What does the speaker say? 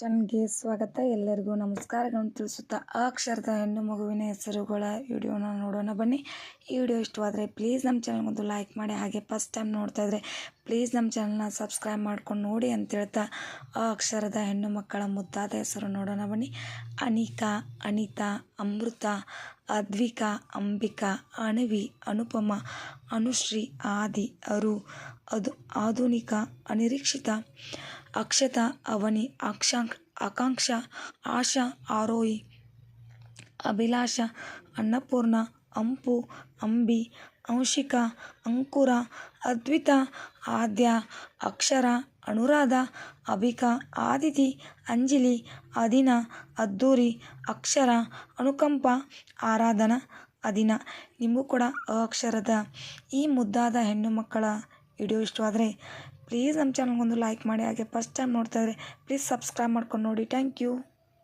ಚಾನಲ್ಗೆ ಸ್ವಾಗತ. ಎಲ್ಲರಿಗೂ ನಮಸ್ಕಾರಗಳನ್ನು ತಿಳಿಸುತ್ತಾ ಅಕ್ಷರದ ಹೆಣ್ಣು ಮಗುವಿನ ಹೆಸರುಗಳ ವಿಡಿಯೋನ ನೋಡೋಣ ಬನ್ನಿ. ಈ ವಿಡಿಯೋ ಇಷ್ಟವಾದರೆ ಪ್ಲೀಸ್ ನಮ್ಮ ಚಾನಲ್ಗೊಂದು ಲೈಕ್ ಮಾಡಿ, ಹಾಗೆ ಫಸ್ಟ್ ಟೈಮ್ ನೋಡ್ತಾ ಇದ್ರೆ ಪ್ಲೀಸ್ ನಮ್ಮ ಚಾನಲ್ನ ಸಬ್ಸ್ಕ್ರೈಬ್ ಮಾಡ್ಕೊಂಡು ನೋಡಿ ಅಂತ ಹೇಳ್ತಾ ಅಕ್ಷರದ ಹೆಣ್ಣು ಮಕ್ಕಳ ಮುದ್ದಾದ ಹೆಸರು ನೋಡೋಣ ಬನ್ನಿ. ಅನಿಕಾ ಅನಿತಾ, ಅಮೃತ ಅದ್ವಿಕಾ, ಅಂಬಿಕಾ, ಅಣವಿ, ಅನುಪಮ, ಅನುಶ್ರೀ, ಆದಿ, ಅರು, ಅದು ಆಧುನಿಕ, ಅನಿರೀಕ್ಷಿತ, ಅಕ್ಷತಾ, ಅವನಿ, ಅಕ್ಷಾಂಕ್, ಆಕಾಂಕ್ಷ, ಆಶಾ, ಆರೋಹಿ, ಅಭಿಲಾಷ, ಅನ್ನಪೂರ್ಣ ಅಂಪು, ಅಂಬಿ, ಅಂಶಿಕ, ಅಂಕುರ, ಅದ್ವಿತಾ, ಆದ್ಯ, ಅಕ್ಷರ, ಅನುರಾಧ, ಅಭಿಕಾ, ಆದಿತಿ, ಅಂಜಲಿ ಅದಿನ ಅದ್ದೂರಿ, ಅಕ್ಷರ, ಅನುಕಂಪ, ಆರಾಧನ ಅದಿನ ನಿಮಗೂ ಕೂಡ ಅಕ್ಷರದ ಈ ಮುದ್ದಾದ ಹೆಣ್ಣು ಮಕ್ಕಳ ವಿಡಿಯೋ ಇಷ್ಟವಾದರೆ ಪ್ಲೀಸ್ ನಮ್ಮ ಚಾನಲ್ಗೊಂದು ಲೈಕ್ ಮಾಡಿ. ಹಾಗೆ ಫಸ್ಟ್ ಟೈಮ್ ನೋಡ್ತಾ ಇದ್ದರೆ ಪ್ಲೀಸ್ ಸಬ್ಸ್ಕ್ರೈಬ್ ಮಾಡ್ಕೊಂಡು ನೋಡಿ. Thank you